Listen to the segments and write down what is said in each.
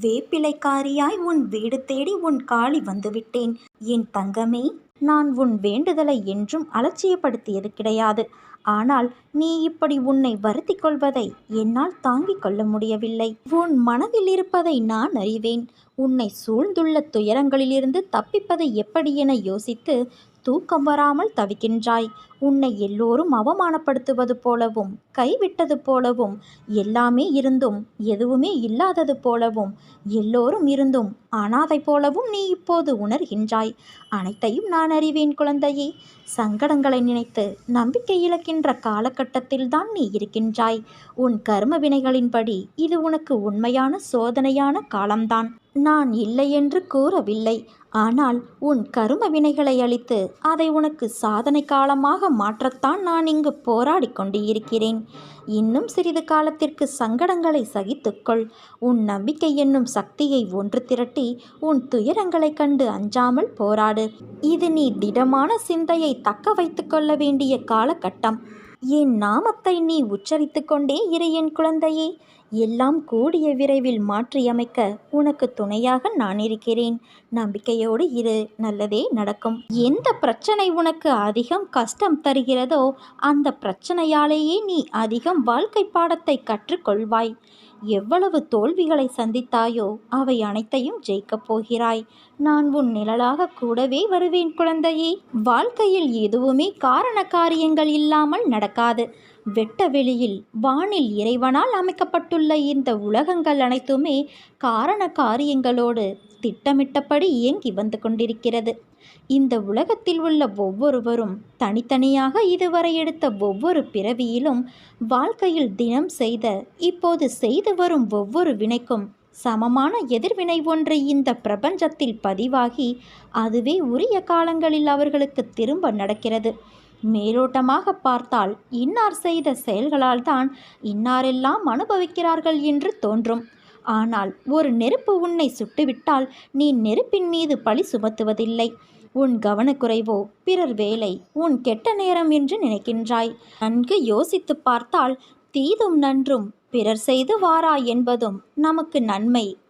வேப்பிலைக்காரியாய் உன் வீடு தேடி உன் காளி வந்துவிட்டேன். என் தங்கமே நான் உன் வேண்டுதலை என்றும் அலட்சியப்படுத்தியது கிடையாது. ஆனால் நீ இப்படி உன்னை வருத்தி கொள்வதை என்னால் தாங்கிக் கொள்ள முடியவில்லை. உன் மனதில் இருப்பதை நான் அறிவேன். உன்னை சூழ்ந்துள்ள துயரங்களிலிருந்து தப்பிப்பது எப்படி என யோசித்து தூக்கம் வராமல் தவிக்கின்றாய். உன்னை எல்லோரும் அவமானப்படுத்துவது போலவும் கைவிட்டது போலவும் எல்லாமே இருந்தும் எதுவுமே இல்லாதது போலவும் எல்லோரும் இருந்தும் அனாதை போலவும் நீ இப்போது உணர்கின்றாய். அனைத்தையும் நான் அறிவேன் குழந்தையே. சங்கடங்களை நினைத்து நம்பிக்கை இழக்கின்ற காலகட்டத்தில்தான் நீ இருக்கின்றாய். உன் கர்ம வினைகளின்படி இது உனக்கு உண்மையான சோதனையான காலம்தான். நான் இல்லை என்று கூறவில்லை. ஆனால் உன் கரும வினைகளை அளித்து அதை உனக்கு சாதனை காலமாக மாற்றத்தான் நான் இங்கு போராடி கொண்டு இருக்கிறேன் இன்னும் சிறிது காலத்திற்கு சங்கடங்களை சகித்துக்கொள் உன் நம்பிக்கை என்னும் சக்தியை ஒன்று திரட்டி உன் துயரங்களைக் கண்டு அஞ்சாமல் போராடு. இது நீ திடமான சிந்தையை தக்க வைத்துக்கொள்ள வேண்டிய காலகட்டம். என் நாமத்தை நீ உச்சரித்து கொண்டே இரு என் குழந்தையே. எல்லாம் கூடிய விரைவில் மாற்றியமைக்க உனக்கு துணையாக நான் இருக்கிறேன் நம்பிக்கையோடு இரு நல்லதே நடக்கும். எந்த பிரச்சனை உனக்கு அதிகம் கஷ்டம் தருகிறதோ அந்த பிரச்சனையாலேயே நீ அதிகம் வாழ்க்கை பாடத்தை கற்றுக்கொள்வாய். எவ்வளவு தோல்விகளை சந்தித்தாயோ அவை அனைத்தையும் ஜெயிக்கப் போகிறாய். நான் உன் நிழலாக கூடவே வருவேன் குழந்தையே. வாழ்க்கையில் எதுவுமே காரண காரியங்கள் இல்லாமல் நடக்காது. வெட்ட வெளியில் வானில் இறைவனால் அமைக்கப்பட்டுள்ள இந்த உலகங்கள் அனைத்துமே காரண காரியங்களோடு திட்டமிட்டபடி இயங்கி வந்து கொண்டிருக்கிறது. இந்த உலகத்தில் உள்ள ஒவ்வொருவரும் தனித்தனியாக இதுவரை எடுத்த ஒவ்வொரு பிறவியிலும் வாழ்க்கையில் தினம் செய்த இப்போது செய்து வரும் ஒவ்வொரு வினைக்கும் சமமான எதிர்வினை ஒன்று இந்த பிரபஞ்சத்தில் பதிவாகி அதுவே உரிய காலங்களில் அவர்களுக்கு திரும்ப நடக்கிறது. மேலோட்டமாக பார்த்தால் இன்னார் செய்த செயல்களால் தான் இன்னாரெல்லாம் அனுபவிக்கிறார்கள் என்று தோன்றும். ஆனால் ஒரு நெருப்பு உன்னை சுட்டுவிட்டால் நீ நெருப்பின் மீது பழி சுமத்துவதில்லை. உன் கவனக்குறைவோ பிறர் வேலை உன் கெட்ட நேரம் என்று நினைக்கின்றாய். நன்கு யோசித்து பார்த்தால் தீதும் நன்றும் பிறர் செய்து வாரா என்பதும் நமக்கு நன்மை.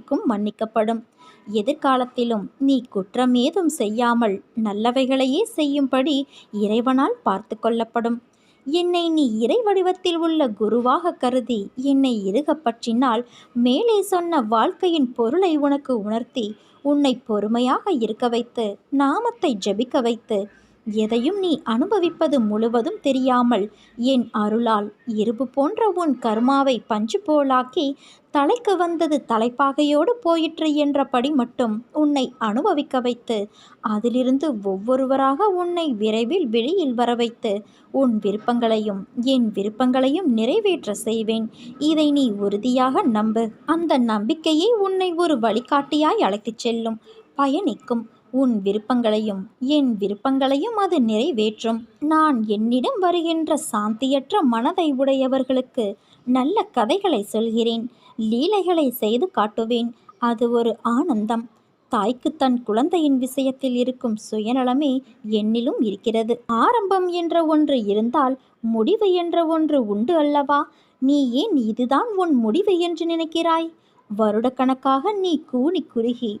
உனக்கும் மன்னிக்கப்படும். எதிர்காலத்திலும் நீ குற்றம் ஏதும் செய்யாமல் நல்லவைகளையே செய்யும்படி இறைவனால் பார்த்து கொள்ளப்படும். என்னை நீ இறை வடிவத்தில் உள்ள குருவாக கருதி என்னை இறுகப் பற்றினால் மேலே சொன்ன வாழ்க்கையின் பொருளை உனக்கு உணர்த்தி உன்னை பொறுமையாக இருக்க வைத்து நாமத்தை ஜெபிக்க வைத்து எதையும் நீ அனுபவிப்பது முழுவதும் தெரியாமல் என் அருளால் இரும்பு போன்ற உன் கர்மாவை பஞ்சு போலாக்கி தலைக்கு வந்தது தலைப்பாகையோடு போயிற்று என்றபடி மட்டும் உன்னை அனுபவிக்க வைத்து அதிலிருந்து ஒவ்வொருவராக உன்னை விரைவில் வெளியில் வர வைத்து உன் விருப்பங்களையும் என் விருப்பங்களையும் நிறைவேற்ற செய்வேன். இதை நீ உறுதியாக நம்பு. அந்த நம்பிக்கையை உன்னை ஒரு வழிகாட்டியாய் அழைத்துச் செல்லும். பயணிக்கும். உன் விருப்பங்களையும் என் விருப்பங்களையும் அது நிறைவேற்றும். நான் என்னிடம் வருகின்ற சாந்தியற்ற மனதை உடையவர்களுக்கு நல்ல கதைகளை சொல்கிறேன் லீலைகளை செய்து காட்டுவேன். அது ஒரு ஆனந்தம். தாய்க்கு தன் குழந்தையின் விஷயத்தில் இருக்கும் சுயநலமே என்னிலும் இருக்கிறது. ஆரம்பம் என்ற ஒன்று இருந்தால் முடிவு என்ற ஒன்று உண்டு அல்லவா? நீ ஏன் இதுதான் உன் முடிவு என்று நினைக்கிறாய்? வருடக்கணக்காக நீ கூனி குறுகி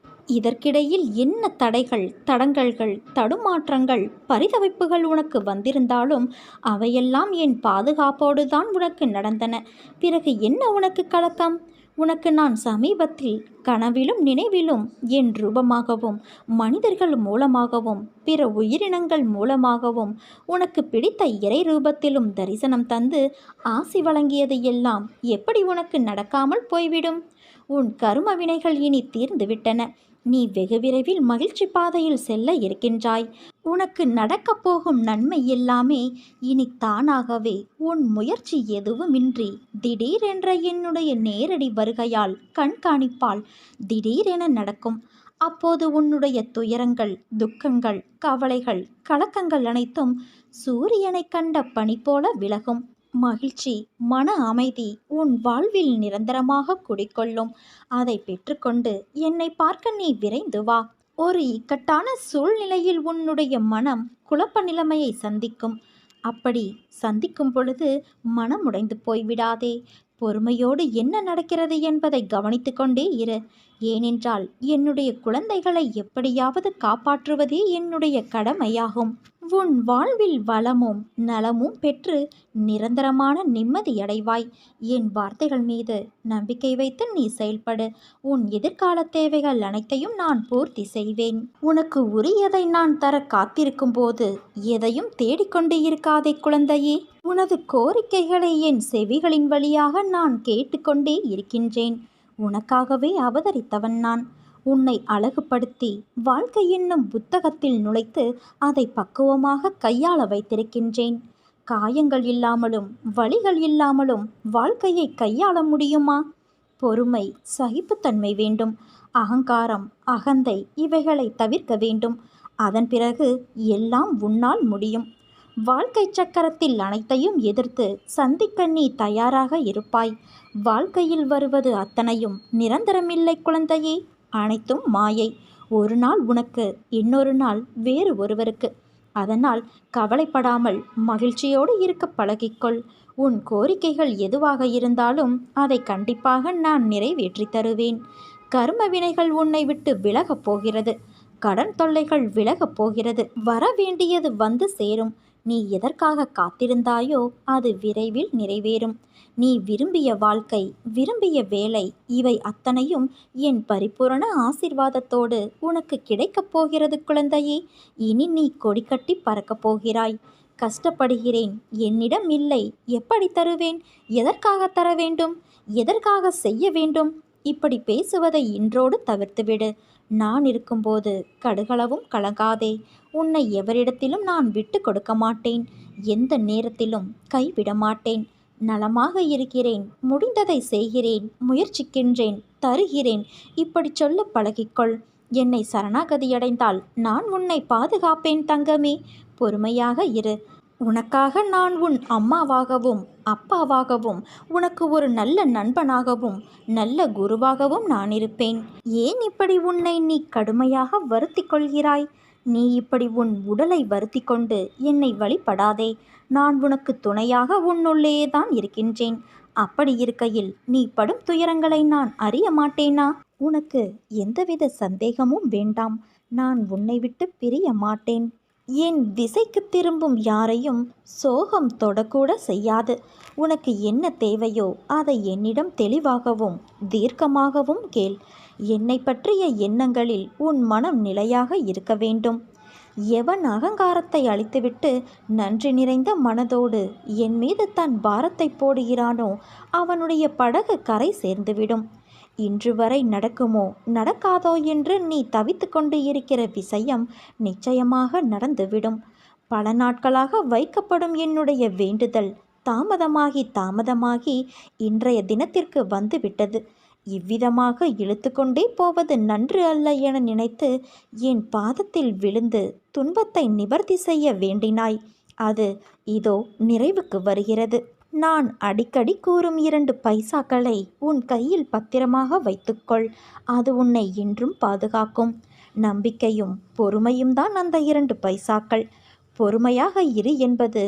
இதற்கிடையில் என்ன தடைகள் தடங்கல்கள் தடுமாற்றங்கள் பரிதவிப்புகள் உனக்கு வந்திருந்தாலும் அவையெல்லாம் என் பாதுகாப்போடு தான் உனக்கு நடந்தன. பிறகு என்ன உனக்கு கலக்கம்? உனக்கு நான் சமீபத்தில் கனவிலும் நினைவிலும் என் ரூபமாகவும் மனிதர்கள் மூலமாகவும் பிற உயிரினங்கள் மூலமாகவும் உனக்கு பிடித்த இறை ரூபத்திலும் தரிசனம் தந்து ஆசி வழங்கியது எல்லாம் எப்படி உனக்கு நடக்காமல் போய்விடும்? உன் கரும வினைகள் இனி தீர்ந்துவிட்டன. நீ வெகு விரைவில் மகிழ்ச்சி பாதையில் செல்ல இருக்கின்றாய். உனக்கு நடக்கப் போகும் நன்மை எல்லாமே இனி தானாகவே உன் முயற்சி எதுவுமின்றி. திடீரென்ற என்னுடைய நேரடி வருகையால் கண்காணிப்பால் திடீரென நடக்கும். அப்போது உன்னுடைய துயரங்கள் துக்கங்கள் கவலைகள் கலக்கங்கள் அனைத்தும் சூரியனை கண்ட பனி போல விலகும். மகிழ்ச்சி மன அமைதி உன் வாழ்வில் நிரந்தரமாக குடிக்கொள்ளும் அதை பெற்றுக்கொண்டு என்னை பார்க்க நீ விரைந்து வா. ஒரு இக்கட்டான சூழ்நிலையில் உன்னுடைய மனம் குழப்ப நிலைமையை சந்திக்கும். அப்படி சந்திக்கும் பொழுது மனம் உடைந்து போய்விடாதே பொறுமையோடு என்ன நடக்கிறது என்பதை கவனித்து கொண்டே இரு. ஏனென்றால் என்னுடைய குழந்தைகளை எப்படியாவது காப்பாற்றுவதே என்னுடைய கடமையாகும். உன் வாழ்வில் வளமும் நலமும் பெற்று நிரந்தரமான நிம்மதியடைவாய் என் வார்த்தைகள் மீது நம்பிக்கை வைத்து நீ செயல்படு. உன் எதிர்கால தேவைகள் அனைத்தையும் நான் பூர்த்தி செய்வேன். உனக்கு உரியதை நான் தர காத்திருக்கும் போது எதையும் தேடிக்கொண்டு இருக்காதே குழந்தையே. உனது கோரிக்கைகளை என் செவிகளின் வழியாக நான் கேட்டுக்கொண்டே இருக்கின்றேன். உனக்காகவே அவதரித்தவன் நான். உன்னை அழகுபடுத்தி வாழ்க்கை என்னும் புத்தகத்தில் நுழைத்து அதை பக்குவமாக கையாள வைத்திருக்கின்றேன். காயங்கள் இல்லாமலும் வழிகள் இல்லாமலும் வாழ்க்கையை கையாள முடியுமா? பொறுமை சகிப்புத்தன்மை வேண்டும். அகங்காரம் அகந்தை இவைகளை தவிர்க்க வேண்டும். அதன் பிறகு எல்லாம் உன்னால் முடியும். வாழ்க்கை சக்கரத்தில் அனைத்தையும் எதிர்த்து சந்திக்க நீ தயாராக இருப்பாய். வாழ்க்கையில் வருவது அத்தனையும் நிரந்தரமில்லை குழந்தையே. அனைத்தும் மாயை. ஒரு நாள் உனக்கு இன்னொரு நாள் வேறு ஒருவருக்கு. அதனால் கவலைப்படாமல் மகிழ்ச்சியோடு இருக்க பழகிக்கொள். உன் கோரிக்கைகள் எதுவாக இருந்தாலும் அதை கண்டிப்பாக நான் நிறைவேற்றி தருவேன். கர்ம வினைகள் உன்னை விட்டு விலகப் போகிறது. கடன் தொல்லைகள் விலகப் போகிறது. வர வேண்டியது வந்து சேரும். நீ எதற்காக காத்திருந்தாயோ அது விரைவில் நிறைவேறும். நீ விரும்பிய வாழ்க்கை விரும்பிய வேலை இவை அத்தனையும் என் பரிபூரண ஆசிர்வாதத்தோடு உனக்கு கிடைக்கப் போகிறது குழந்தையே. இனி நீ கொடிக்கட்டி பறக்கப் போகிறாய். கஷ்டப்படுகிறேன் என்னிடம் இல்லை. எப்படி தருவேன்? எதற்காக தர வேண்டும்? எதற்காக செய்ய வேண்டும்? இப்படி பேசுவதை இன்றோடு தவிர்த்துவிடு. நான் இருக்கும்போது கடுகளவும் கலங்காதே. உன்னை எவரிடத்திலும் நான் விட்டு கொடுக்க மாட்டேன். எந்த நேரத்திலும் கைவிட மாட்டேன். நலமாக இருக்கிறேன். முடிந்ததை செய்கிறேன். முயற்சிக்கின்றேன். தருகிறேன். இப்படி சொல்ல பழகிக்கொள். என்னை சரணாகதியடைந்தால் நான் உன்னை பாதுகாப்பேன் தங்கமே. பொறுமையாக இரு. உனக்காக நான் உன் அம்மாவாகவும் அப்பாவாகவும் உனக்கு ஒரு நல்ல நண்பனாகவும் நல்ல குருவாகவும் நான் இருப்பேன். ஏன் இப்படி உன்னை நீ கடுமையாக வருத்தி கொள்கிறாய்? நீ இப்படி உன் உடலை வருத்தி கொண்டு என்னை வழிபடாதே. நான் உனக்கு துணையாக உன்னுள்ளேயே தான் இருக்கின்றேன். அப்படி இருக்கையில் நீ படும் துயரங்களை நான் அறிய மாட்டேனா? உனக்கு எந்தவித சந்தேகமும் வேண்டாம். நான் உன்னை விட்டு பிரிய மாட்டேன். என் திசைக்கு திரும்பும் யாரையும் சோகம் தொடக்கூட செய்யாது. உனக்கு என்ன தேவையோ அதை என்னிடம் தெளிவாகவும் தீர்க்கமாகவும் கேள். என்னை பற்றிய எண்ணங்களில் உன் மனம் நிலையாக இருக்க வேண்டும். எவன் அகங்காரத்தை அழித்துவிட்டு நன்றி நிறைந்த மனதோடு என் மீது தன் பாரத்தை போடுகிறானோ அவனுடைய படகு கரை சேர்ந்துவிடும். இன்று வரை நடக்குமோ? நடக்காதோ என்று நீ தவித்து கொண்டு இருக்கிற விஷயம் நிச்சயமாக நடந்துவிடும். பல நாட்களாக வைக்கப்படும் என்னுடைய வேண்டுதல் தாமதமாகி தாமதமாகி இன்றைய தினத்திற்கு வந்துவிட்டது. இவ்விதமாக இழுத்துக்கொண்டே போவது நன்று அல்ல என நினைத்து என் பாதத்தில் விழுந்து துன்பத்தை நிவர்த்தி செய்ய வேண்டினாய். அது இதோ நிறைவுக்கு வருகிறது. நான் அடிக்கடி கூறும் இரண்டு பைசாக்களை உன் கையில் பத்திரமாக வைத்துக்கொள். அது உன்னை என்றும் பாதுகாக்கும். நம்பிக்கையும் பொறுமையும் தான் அந்த இரண்டு பைசாக்கள். பொறுமையாக இரு என்பது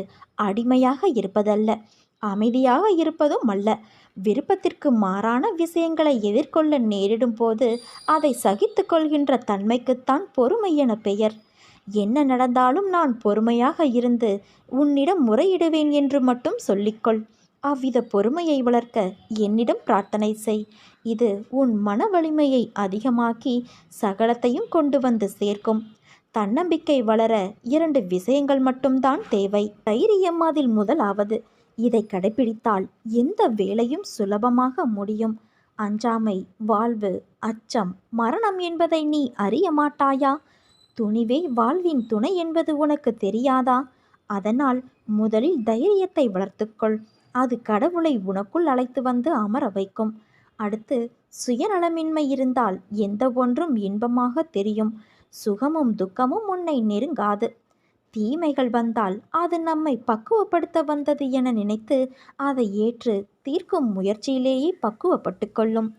அடிமையாக இருப்பதல்ல அமைதியாக இருப்பதும் அல்ல. விருப்பத்திற்கு மாறான விஷயங்களை எதிர்கொள்ள நேரிடும் போது அதை சகித்து கொள்கின்ற தன்மைக்குத்தான் பொறுமை என பெயர். என்ன நடந்தாலும் நான் பொறுமையாக இருந்து உன்னிடம் முறையிடுவேன் என்று மட்டும் சொல்லிக்கொள். அவ்வித பொறுமையை வளர்க்க என்னிடம் பிரார்த்தனை செய். இது உன் மன வலிமையை அதிகமாக்கி சகலத்தையும் கொண்டு வந்து சேர்க்கும். தன்னம்பிக்கை வளர இரண்டு விஷயங்கள் மட்டும்தான் தேவை. தைரியம் அதில் முதலாவது. இதை கடைபிடித்தால் எந்த வேலையும் சுலபமாக முடியும். அஞ்சாமை வாழ்வு அச்சம் மரணம் என்பதை நீ அறிய மாட்டாயா? துணிவே வாழ்வின் துணை என்பது உனக்கு தெரியாதா? அதனால் முதலில் தைரியத்தை வளர்த்துக்கொள். அது கடவுளை உனக்குள் அழைத்து வந்து அமர வைக்கும். அடுத்து சுயநலமின்மை இருந்தால் எந்த ஒன்றும் இன்பமாக தெரியும். சுகமும் துக்கமும் உன்னை நெருங்காது. தீமைகள் வந்தால் அது நம்மை பக்குவப்படுத்த வந்தது என நினைத்து அதை ஏற்று தீர்க்கும் முயற்சியிலேயே பக்குவப்பட்டு கொள்ளும்.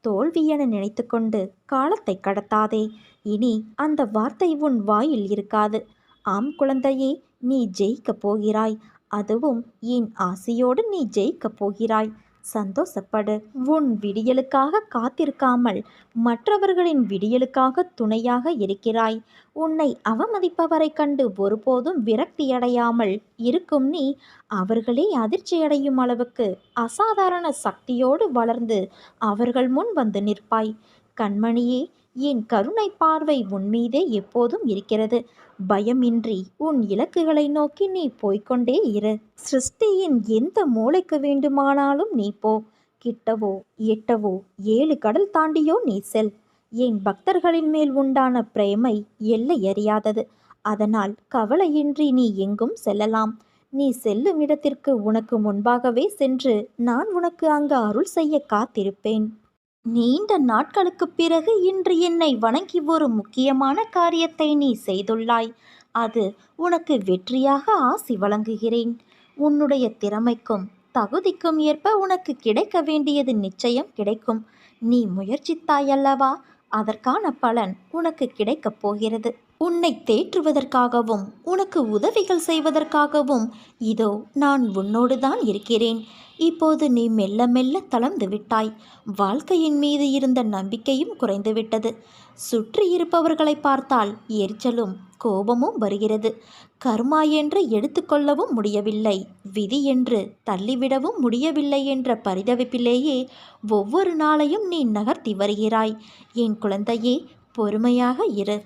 தோல்வி என நினைத்து கொண்டு காலத்தை கடத்தாதே. இனி அந்த வார்த்தை உன் வாயில் இருக்காது. ஆம் குழந்தையே நீ ஜெயிக்கப் போகிறாய். அதுவும் என் ஆசையோடு நீ ஜெயிக்கப் போகிறாய். சந்தோஷப்படு. உன் விடியலுக்காக காத்திருக்காமல் மற்றவர்களின் விடியலுக்காக துணையாக இருக்கிறாய். உன்னை அவமதிப்பவரை கண்டு ஒருபோதும் விரக்தியடையாமல் இருக்கும் நீ அவர்களே அதிர்ச்சியடையும் அளவுக்கு அசாதாரண சக்தியோடு வளர்ந்து அவர்கள் முன் வந்து நிற்பாய். கண்மணியே என் கருணை பார்வை உன்மீதே எப்போதும் இருக்கிறது. பயமின்றி உன் இலக்குகளை நோக்கி நீ போய்கொண்டே இரு. சிருஷ்டியின் எந்த மூளைக்கு வேண்டுமானாலும் நீ போ. கிட்டவோ எட்டவோ ஏழு கடல் தாண்டியோ நீ செல். என் பக்தர்களின் மேல் உண்டான பிரேமை எல்லை அறியாதது. அதனால் கவலையின்றி நீ எங்கும் செல்லலாம். நீ செல்லும் இடத்திற்கு உனக்கு முன்பாகவே சென்று நான் உனக்கு அங்கு அருள் செய்ய காத்திருப்பேன். நீண்ட நாட்களுக்குப் பிறகு இன்று என்னை வணங்கி ஒரு முக்கியமான காரியத்தை நீ செய்துள்ளாய். அது உனக்கு வெற்றியாக ஆசி வழங்குகிறேன். உன்னுடைய திறமைக்கும் தகுதிக்கும் ஏற்ப உனக்கு கிடைக்க வேண்டியது நிச்சயம் கிடைக்கும். நீ முயற்சித்தாயல்லவா? அதற்கான பலன் உனக்கு கிடைக்கப் போகிறது. உன்னை தேற்றுவதற்காகவும் உனக்கு உதவிகள் செய்வதற்காகவும் இதோ நான் உன்னோடு தான் இருக்கிறேன். இப்போது நீ மெல்ல மெல்ல தளர்ந்து விட்டாய். வாழ்க்கையின் மீது இருந்த நம்பிக்கையும் குறைந்துவிட்டது சுற்றி இருப்பவர்களை பார்த்தால் எரிச்சலும் கோபமும் வருகிறது. கர்மா என்று எடுத்துக்கொள்ளவும் முடியவில்லை. விதி என்று தள்ளிவிடவும் முடியவில்லை என்ற பரிதவிப்பிலேயே ஒவ்வொரு நாளையும் நீ நகர்த்தி வருகிறாய். என் குழந்தையே பொறுமையாக இரு.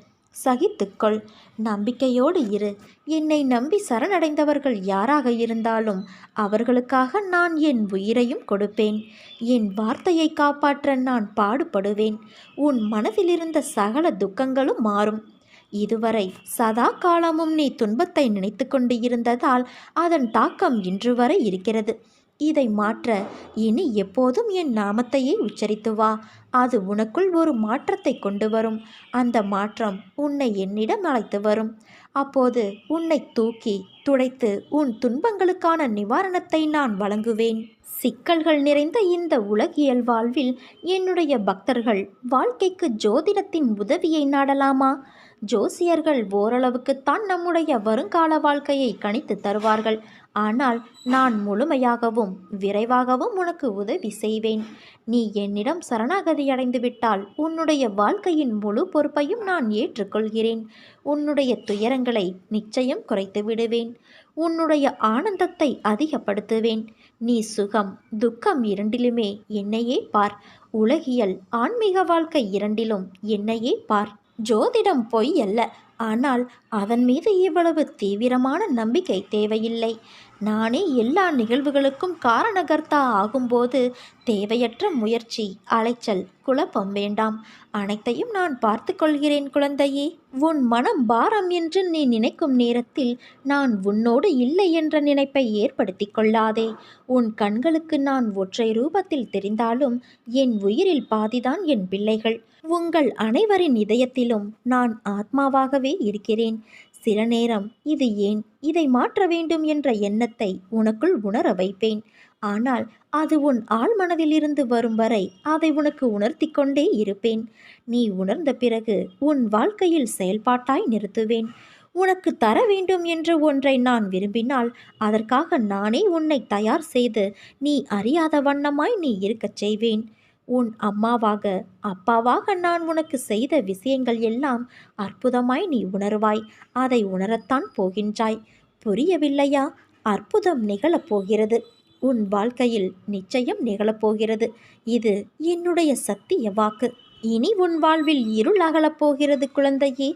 சகித்துக்கொள். நம்பிக்கையோடு இரு. என்னை நம்பி சரணடைந்தவர்கள் யாராக இருந்தாலும் அவர்களுக்காக நான் என் உயிரையும் கொடுப்பேன். என் வார்த்தையை காப்பாற்ற நான் பாடுபடுவேன். உன் மனதிலிருந்த சகல துக்கங்களும் மாறும். இதுவரை சதா காலமும் நீ துன்பத்தை நினைத்து கொண்டு இருந்ததால் அதன் தாக்கம் இன்று வரை இருக்கிறது. இதை மாற்ற இனி எப்போதும் என் நாமத்தையே உச்சரித்து வா. அது உனக்குள் ஒரு மாற்றத்தை கொண்டு வரும். அந்த மாற்றம் உன்னை என்னிடம் அழைத்து வரும். அப்போது உன்னை தூக்கி துடைத்து உன் துன்பங்களுக்கான நிவாரணத்தை நான் வழங்குவேன். சிக்கல்கள் நிறைந்த இந்த உலகியல் வாழ்வில் என்னுடைய பக்தர்கள் வாழ்க்கைக்கு ஜோதிடத்தின் உதவியை நாடலாமா? ஜோசியர்கள் ஓரளவுக்குத்தான் நம்முடைய வருங்கால வாழ்க்கையை கணித்து தருவார்கள். ஆனால் நான் முழுமையாகவும் விரைவாகவும் உனக்கு உதவி செய்வேன். நீ என்னிடம் சரணாகதி அடைந்துவிட்டால் உன்னுடைய வாழ்க்கையின் முழு பொறுப்பையும் நான் ஏற்றுக்கொள்கிறேன். உன்னுடைய துயரங்களை நிச்சயம் குறைத்து விடுவேன். உன்னுடைய ஆனந்தத்தை அதிகப்படுத்துவேன். நீ சுகம் துக்கம் இரண்டிலுமே என்னையே பார். உலகியல் ஆன்மீக வாழ்க்கை இரண்டிலும் என்னையே பார். ஜோதிடம் பொய் அல்ல. ஆனால் அதன் மீது இவ்வளவு தீவிரமான நம்பிக்கை தேவையில்லை. நானே எல்லா நிகழ்வுகளுக்கும் காரணகர்த்தா ஆகும்போது தேவையற்ற முயற்சி அலைச்சல் குழப்பம் வேண்டாம். அனைத்தையும் நான் பார்த்து கொள்கிறேன் குழந்தையே. உன் மனம் பாரம் என்று நீ நினைக்கும் நேரத்தில் நான் உன்னோடு இல்லை என்ற நினைப்பை ஏற்படுத்தி கொள்ளாதே. உன் கண்களுக்கு நான் ஒற்றை ரூபத்தில் தெரிந்தாலும் என் உயிரில் பாதிதான் என் பிள்ளைகள். உங்கள் அனைவரின் இதயத்திலும் நான் ஆத்மாவாகவே இருக்கிறேன். சில நேரம் இது ஏன் இதை மாற்ற வேண்டும் என்ற எண்ணத்தை உனக்குள் உணர வைப்பேன். ஆனால் அது உன் ஆழ்மனதிலிருந்து வரும் வரை அதை உனக்கு உணர்த்தி கொண்டே இருப்பேன். நீ உணர்ந்த பிறகு உன் வாழ்க்கையில் செயல்பாட்டாய் நிறுத்துவேன். உனக்கு தர வேண்டும் என்ற ஒன்றை நான் விரும்பினால் அதற்காக நானே உன்னை தயார் செய்து நீ அறியாத வண்ணமாய் நீ இருக்கச் செய்வேன். உன் அம்மாவாக அப்பாவாக நான் உனக்கு செய்த விஷயங்கள் எல்லாம் அற்புதமாய் நீ உணர்வாய். அதை உணரத்தான் போகின்றாய். புரியவில்லையா? அற்புதம் நிகழப் போகிறது. உன் வாழ்க்கையில் நிச்சயம் நிகழப்போகிறது இது என்னுடைய சத்திய வாக்கு. இனி உன் வாழ்வில் இருள் அகலப் போகிறது குழந்தையே.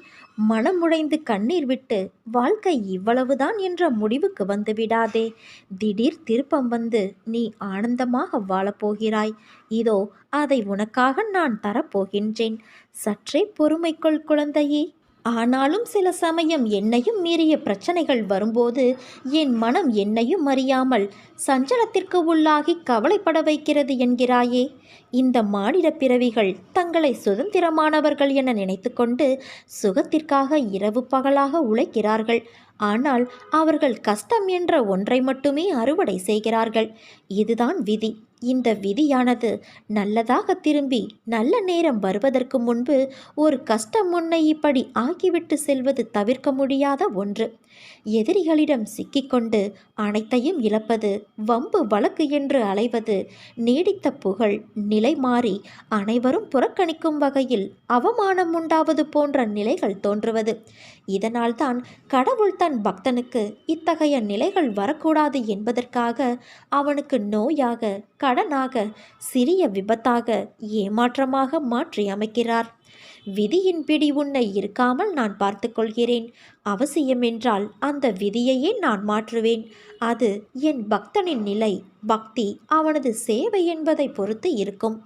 மனமுடைந்து கண்ணீர் விட்டு வாழ்க்கை இவ்வளவுதான் என்ற முடிவுக்கு வந்து விடாதே. திடீர் திருப்பம் வந்து நீ ஆனந்தமாக வாழப்போகிறாய் இதோ அதை உனக்காக நான் தரப்போகின்றேன் சற்றே பொறுமைக்கொள் குழந்தையே ஆனாலும் சில சமயம் என்னையும் மீறிய பிரச்சனைகள் வரும்போது என் மனம் என்னையும் அறியாமல் சஞ்சலத்திற்கு உள்ளாகி கவலைப்பட வைக்கிறது என்கிறாயே. இந்த மானிட பிறவிகள் தங்களை சுதந்திரமானவர்கள் என நினைத்துக்கொண்டு சுகத்திற்காக இரவு பகலாக உழைக்கிறார்கள். ஆனால் அவர்கள் கஷ்டம் என்ற ஒன்றை மட்டுமே அறுவடை செய்கிறார்கள். இதுதான் விதி. இந்த விதியானது நல்லதாக திரும்பி நல்ல நேரம் வருவதற்கு முன்பு ஒரு கஷ்டம் முன்னை இப்படி ஆக்கிவிட்டு செல்வது தவிர்க்க முடியாத ஒன்று. எதிரிகளிடம் சிக்கிக்கொண்டு அனைத்தையும் இழப்பது வம்பு வழக்கு என்று அலைவது நீடித்த புகழ் நிலை மாறி அனைவரும் புறக்கணிக்கும் வகையில் அவமானம் உண்டாவது போன்ற நிலைகள் தோன்றுவது. இதனால்தான் கடவுள் தன் பக்தனுக்கு இத்தகைய நிலைகள் வரக்கூடாது என்பதற்காக அவனுக்கு நோயாக கடனாக சிறிய விபத்தாக ஏமாற்றமாக மாற்றி அமைக்கிறார். விதியின் பிடி உன்னை இருக்காமல் நான் பார்த்து கொள்கிறேன். அவசியமென்றால் அந்த விதியையே நான் மாற்றுவேன். அது என் பக்தனின் நிலை. பக்தி அவனது சேவை என்பதை பொறுத்து இருக்கும்.